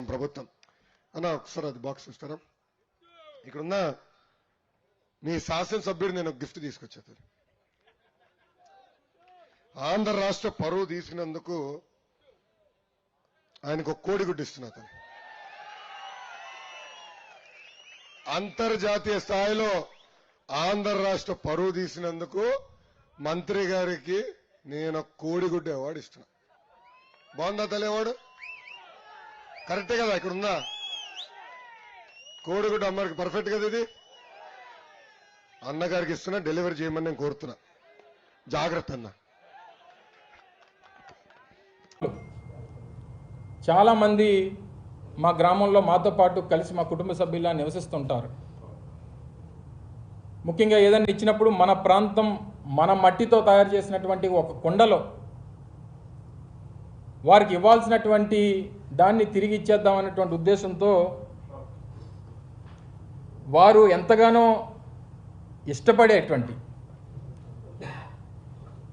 ప్రభుత్వం అన్న ఒకసారి అది బాక్స్ ఇస్తారా ఇక్కడున్న మీ శాసనసభ్యుడు నేను గిఫ్ట్ తీసుకొచ్చేది ఆంధ్ర రాష్ట్ర పరువు తీసినందుకు ఆయనకు ఒక కోడిగుడ్డు ఇస్తున్నా తను. అంతర్జాతీయ స్థాయిలో ఆంధ్ర రాష్ట్ర పరువు తీసినందుకు మంత్రి గారికి నేను ఒక కోడిగుడ్డు అవార్డు ఇస్తున్నా. బాగుందా తల్లి అవార్డు? కరెక్టే కదా ఇక్కడ ఉందా కోడిగుడ్డు అమ్మకి పర్ఫెక్ట్ కదా ఇది? అన్నగారికి ఇస్తున్నా డెలివరీ చేయమని నేను కోరుతున్నా. జాగ్రత్త అన్న. చాలామంది మా గ్రామంలో మాతో పాటు కలిసి మా కుటుంబ సభ్యులా నివసిస్తుంటారు. ముఖ్యంగా ఏదైనా ఇచ్చినప్పుడు మన ప్రాంతం మన మట్టితో తయారు చేసినటువంటి ఒక కొండలో వారికి ఇవ్వాల్సినటువంటి దాన్ని తిరిగి ఇచ్చేద్దాం అనేటువంటి ఉద్దేశంతో వారు ఎంతగానో ఇష్టపడేటువంటి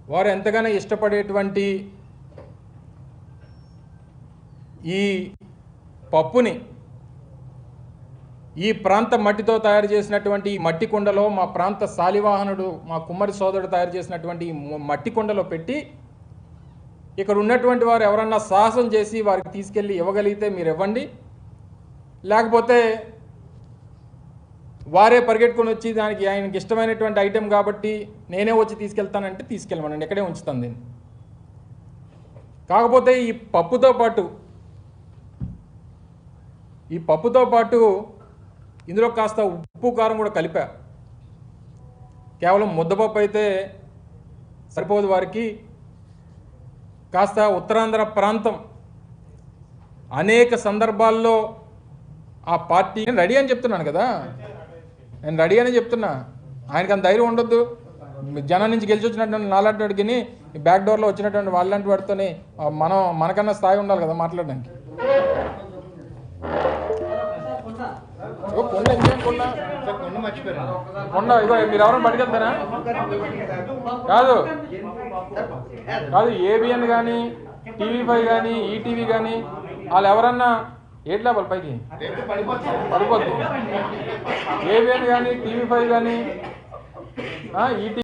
వారు ఎంతగానో ఇష్టపడేటువంటి ఈ పప్పుని ఈ ప్రాంత మట్టితో తయారు చేసినటువంటి ఈ మట్టి కుండలో మా ప్రాంత శాలివాహనుడు మా కుమ్మరి సోదరుడు తయారు చేసినటువంటి ఈ మట్టి కుండలో పెట్టి ఇక్కడ ఉన్నటువంటి వారు ఎవరన్నా సాహసం చేసి వారికి తీసుకెళ్ళి ఇవ్వగలిగితే మీరు ఇవ్వండి. లేకపోతే వారే పరిగెట్టుకొని వచ్చి దానికి ఆయనకి ఇష్టమైనటువంటి ఐటెం కాబట్టి నేనే వచ్చి తీసుకెళ్తానంటే తీసుకెళ్ళమనండి. ఇక్కడే ఉంచుతాను దీన్ని కాకపోతే ఈ పప్పుతో పాటు ఈ పప్పుతో పాటు ఇందులో కాస్త ఉప్పు కారం కూడా కలిపా. కేవలం ముద్దపప్పు అయితే సరిపోదు వారికి. కాస్త ఉత్తరాంధ్ర ప్రాంతం. అనేక సందర్భాల్లో ఆ పార్టీ నేను రెడీ అని చెప్తున్నాను కదా. నేను రెడీ అని చెప్తున్నా. ఆయనకి అంత ధైర్యం ఉండొద్దు. జనం నుంచి గెలిచి వచ్చినటువంటి నాలాంటి వాడికి బ్యాక్ డోర్లో వచ్చినటువంటి వాళ్ళంటి వాడితోని మనం మనకన్నా స్థాయి ఉండాలి కదా మాట్లాడడానికి. కొండ ఇదో మీరు ఎవరైనా పట్టుకెళ్తారా? కాదు. కాదు ఏబిఎన్ కానీ టీవీ ఫైవ్ కానీ ఈటీవీ కానీ వాళ్ళు ఎవరన్నా ఏట్లా వాళ్ళ పైకి? పడిపోద్దు. ఏబిఎన్ కానీ టీవీ ఫైవ్ కానీ ఈటీవీ